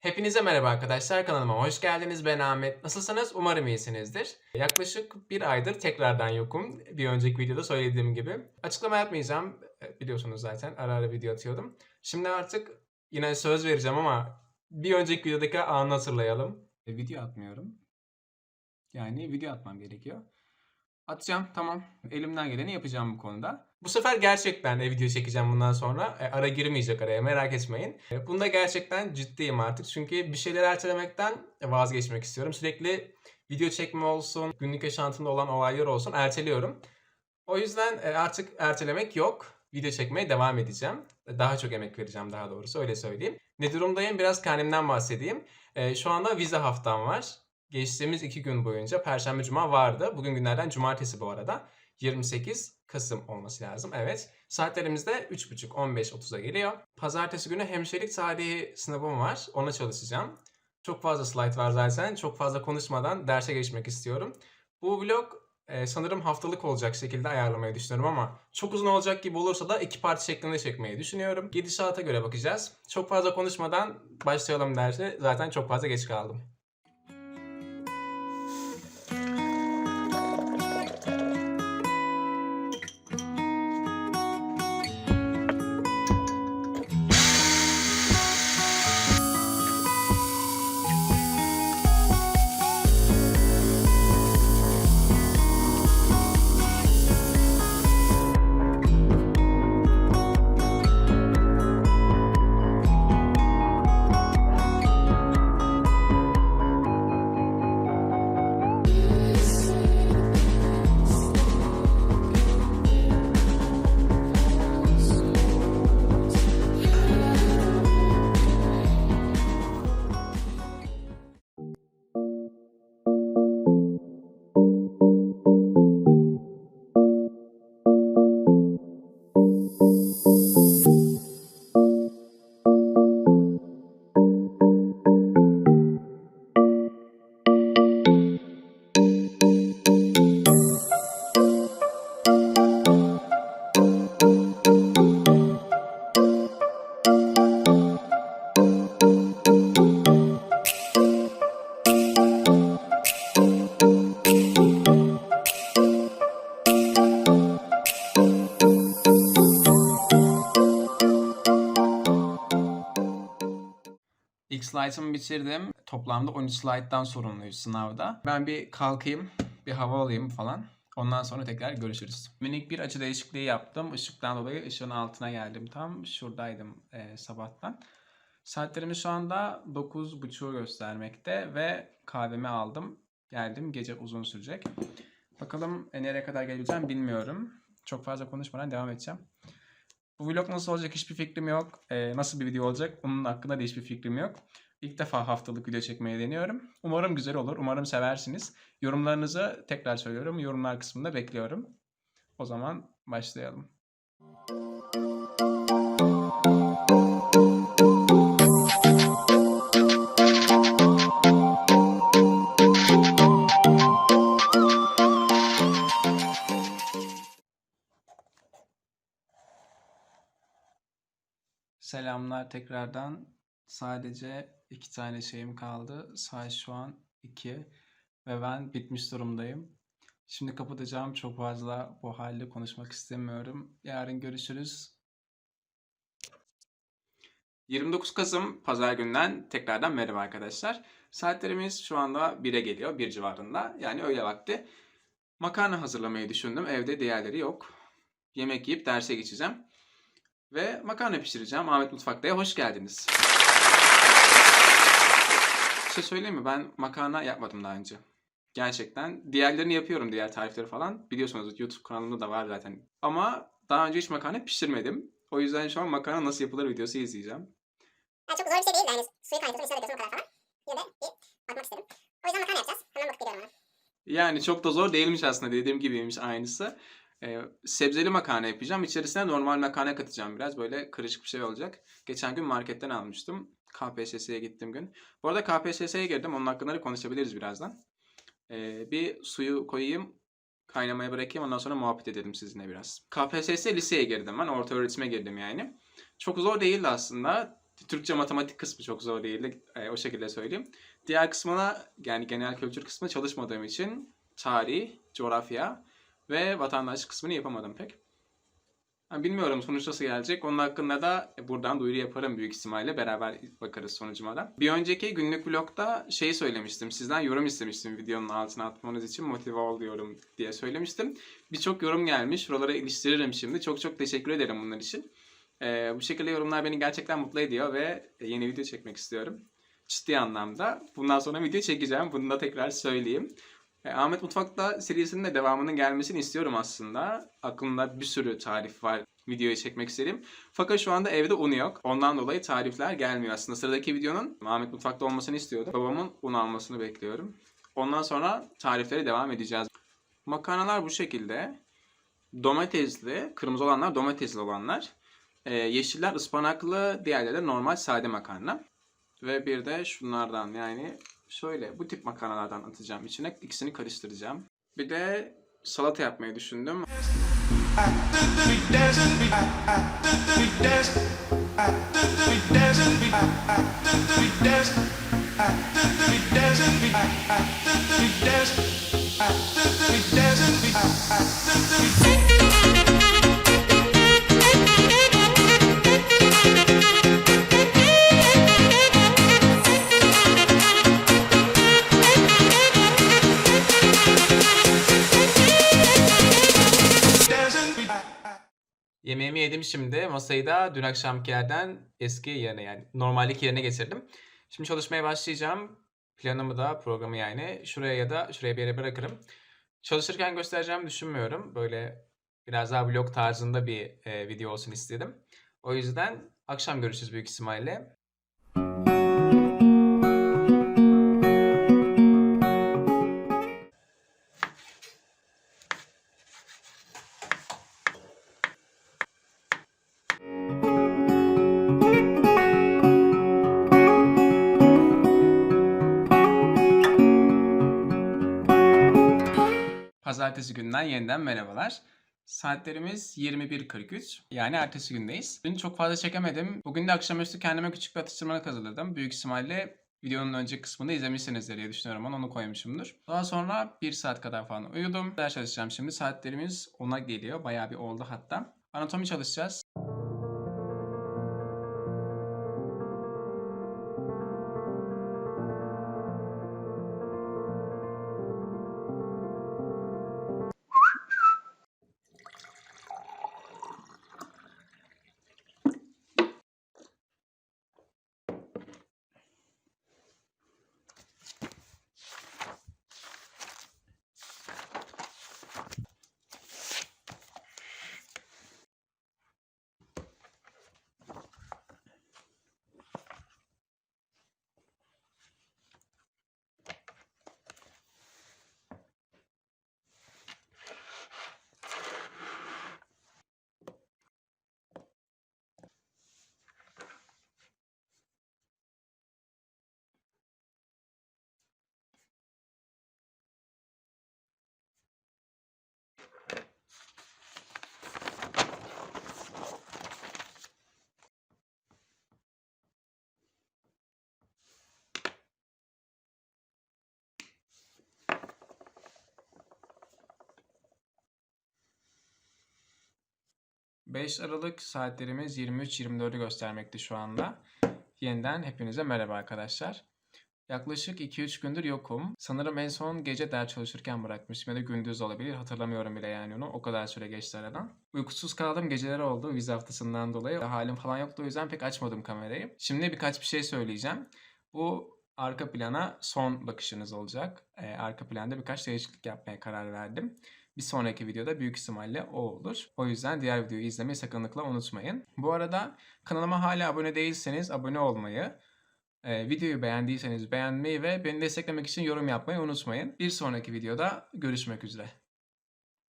Hepinize merhaba arkadaşlar kanalıma hoş geldiniz ben Ahmet. Nasılsınız? Umarım iyisinizdir. Yaklaşık bir aydır tekrardan yokum. Bir önceki videoda söylediğim gibi. Açıklama yapmayacağım. E, Biliyorsunuz zaten ara ara video atıyordum. Şimdi artık yine söz vereceğim ama bir önceki videodaki anı hatırlayalım. E, Video atmıyorum. Yani video atmam gerekiyor. Atacağım tamam. Elimden geleni yapacağım bu konuda. Bu sefer gerçekten e, video çekeceğim bundan sonra. E, ara girmeyecek araya merak etmeyin. E, bunda gerçekten ciddiyim artık. Çünkü bir şeyleri ertelemekten vazgeçmek istiyorum. Sürekli video çekme olsun, günlük yaşantımda olan olaylar olsun erteliyorum. O yüzden e, artık ertelemek yok. Video çekmeye devam edeceğim. Daha çok emek vereceğim daha doğrusu öyle söyleyeyim. Ne durumdayım biraz kendimden bahsedeyim. E, Şu anda vize haftam var. Geçtiğimiz iki gün boyunca Perşembe Cuma vardı. Bugün günlerden Cumartesi bu arada. 28 Kasım olması lazım. Evet. Saatlerimiz de 3.30-15.30'a geliyor. Pazartesi günü hemşirelik tarihi sınavım var. Ona çalışacağım. Çok fazla slide var zaten. Çok fazla konuşmadan derse geçmek istiyorum. Bu vlog e, sanırım haftalık olacak şekilde ayarlamayı düşünüyorum ama çok uzun olacak gibi olursa da iki parti şeklinde çekmeyi düşünüyorum. Gidişata göre bakacağız. Çok fazla konuşmadan başlayalım derse zaten çok fazla geç kaldım. İlk slaytımı bitirdim. Toplamda 13 slayttan sorumluyuz sınavda. Ben bir kalkayım, bir hava alayım falan. Ondan sonra tekrar görüşürüz. Minik bir açı değişikliği yaptım. Işıktan dolayı ışığın altına geldim. Tam şuradaydım e, sabahtan. Saatlerimiz şu anda 9.30'u göstermekte ve kahvemi aldım. Geldim. Gece uzun sürecek. Bakalım e, nereye kadar geleceğim bilmiyorum. Çok fazla konuşmadan devam edeceğim. Bu vlog nasıl olacak hiçbir fikrim yok. Ee, nasıl bir video olacak onun hakkında da hiçbir fikrim yok. İlk defa haftalık video çekmeyi deniyorum. Umarım güzel olur. Umarım seversiniz. Yorumlarınızı tekrar söylüyorum. Yorumlar kısmında bekliyorum. O zaman başlayalım. Selamlar tekrardan. Sadece iki tane şeyim kaldı. Saat şu an 2 ve ben bitmiş durumdayım. Şimdi kapatacağım. Çok fazla bu halde konuşmak istemiyorum. Yarın görüşürüz. 29 Kasım Pazar günden tekrardan merhaba arkadaşlar. Saatlerimiz şu anda 1'e geliyor, 1 civarında. Yani öğle vakti. Makarna hazırlamayı düşündüm. Evde diğerleri yok. Yemek yiyip derse geçeceğim ve makarna pişireceğim. Ahmet Mutfakta'ya hoş geldiniz. Bir şey söyleyeyim mi? Ben makarna yapmadım daha önce. Gerçekten. Diğerlerini yapıyorum, diğer tarifleri falan. Biliyorsunuz YouTube kanalımda da var zaten. Ama daha önce hiç makarna pişirmedim. O yüzden şu an makarna nasıl yapılır videosu izleyeceğim. Yani çok zor bir şey değil de hani suyu kaynatıyorsun içine döküyorsun o kadar falan. Yine de bir bakmak istedim. O yüzden makarna yapacağız. Hemen bakıp geliyorum ona. Yani çok da zor değilmiş aslında dediğim gibiymiş aynısı. Ee, sebzeli makarna yapacağım. İçerisine normal makarna katacağım biraz. Böyle kırışık bir şey olacak. Geçen gün marketten almıştım. KPSS'ye gittiğim gün. Bu arada KPSS'ye girdim. Onun hakkında da konuşabiliriz birazdan. Ee, bir suyu koyayım. Kaynamaya bırakayım. Ondan sonra muhabbet edelim sizinle biraz. KPSS liseye girdim ben. Orta öğretime girdim yani. Çok zor değildi aslında. Türkçe matematik kısmı çok zor değildi. E, o şekilde söyleyeyim. Diğer kısmına yani genel kültür kısmı çalışmadığım için tarih, coğrafya ve vatandaşlık kısmını yapamadım pek. Ha, bilmiyorum sonuç nasıl gelecek. Onun hakkında da buradan duyuru yaparım büyük ihtimalle. Beraber bakarız sonucuma da. Bir önceki günlük vlogda şey söylemiştim. Sizden yorum istemiştim videonun altına atmanız için motive oluyorum diye söylemiştim. Birçok yorum gelmiş. Şuralara iliştiririm şimdi. Çok çok teşekkür ederim bunlar için. Ee, bu şekilde yorumlar beni gerçekten mutlu ediyor ve yeni video çekmek istiyorum. Ciddi anlamda. Bundan sonra video çekeceğim. Bunu da tekrar söyleyeyim. E, Ahmet Mutfak'ta serisinin de devamının gelmesini istiyorum aslında. Aklımda bir sürü tarif var videoyu çekmek istediğim. Fakat şu anda evde unu yok. Ondan dolayı tarifler gelmiyor aslında. Sıradaki videonun Ahmet Mutfak'ta olmasını istiyordum. Babamın un almasını bekliyorum. Ondan sonra tariflere devam edeceğiz. Makarnalar bu şekilde. Domatesli, kırmızı olanlar domatesli olanlar. E, yeşiller ıspanaklı, diğerleri de normal sade makarna. Ve bir de şunlardan yani şöyle bu tip makarnalardan atacağım içine. ikisini karıştıracağım. Bir de salata yapmayı düşündüm. Yemeğimi yedim şimdi. Masayı da dün akşamkilerden eski yerine yani normaldeki yerine getirdim. Şimdi çalışmaya başlayacağım. Planımı da programı yani şuraya ya da şuraya bir yere bırakırım. Çalışırken göstereceğimi düşünmüyorum. Böyle biraz daha vlog tarzında bir e, video olsun istedim. O yüzden akşam görüşürüz büyük ihtimalle. Pazartesi günden yeniden merhabalar. Saatlerimiz 21.43. Yani ertesi gündeyiz. Dün çok fazla çekemedim. Bugün de akşamüstü kendime küçük bir atıştırmalık hazırladım. Büyük ihtimalle videonun önceki kısmını izlemişsinizdir diye düşünüyorum. Onu, onu koymuşumdur. Daha sonra 1 saat kadar falan uyudum. Ders çalışacağım şimdi. Saatlerimiz 10'a geliyor. Bayağı bir oldu hatta. Anatomi çalışacağız. ...5 Aralık saatlerimiz 23.24'ü göstermekte şu anda. Yeniden hepinize merhaba arkadaşlar. Yaklaşık 2-3 gündür yokum. Sanırım en son gece ders çalışırken bırakmıştım ya da gündüz olabilir. Hatırlamıyorum bile yani onu. O kadar süre geçti aradan. Uykusuz kaldığım geceler oldu vize haftasından dolayı. Halim falan yoktu o yüzden pek açmadım kamerayı. Şimdi birkaç bir şey söyleyeceğim. Bu arka plana son bakışınız olacak. Ee, arka planda birkaç değişiklik yapmaya karar verdim. Bir sonraki videoda büyük ihtimalle o olur. O yüzden diğer videoyu izlemeyi sakınlıkla unutmayın. Bu arada kanalıma hala abone değilseniz abone olmayı, e, videoyu beğendiyseniz beğenmeyi ve beni desteklemek için yorum yapmayı unutmayın. Bir sonraki videoda görüşmek üzere.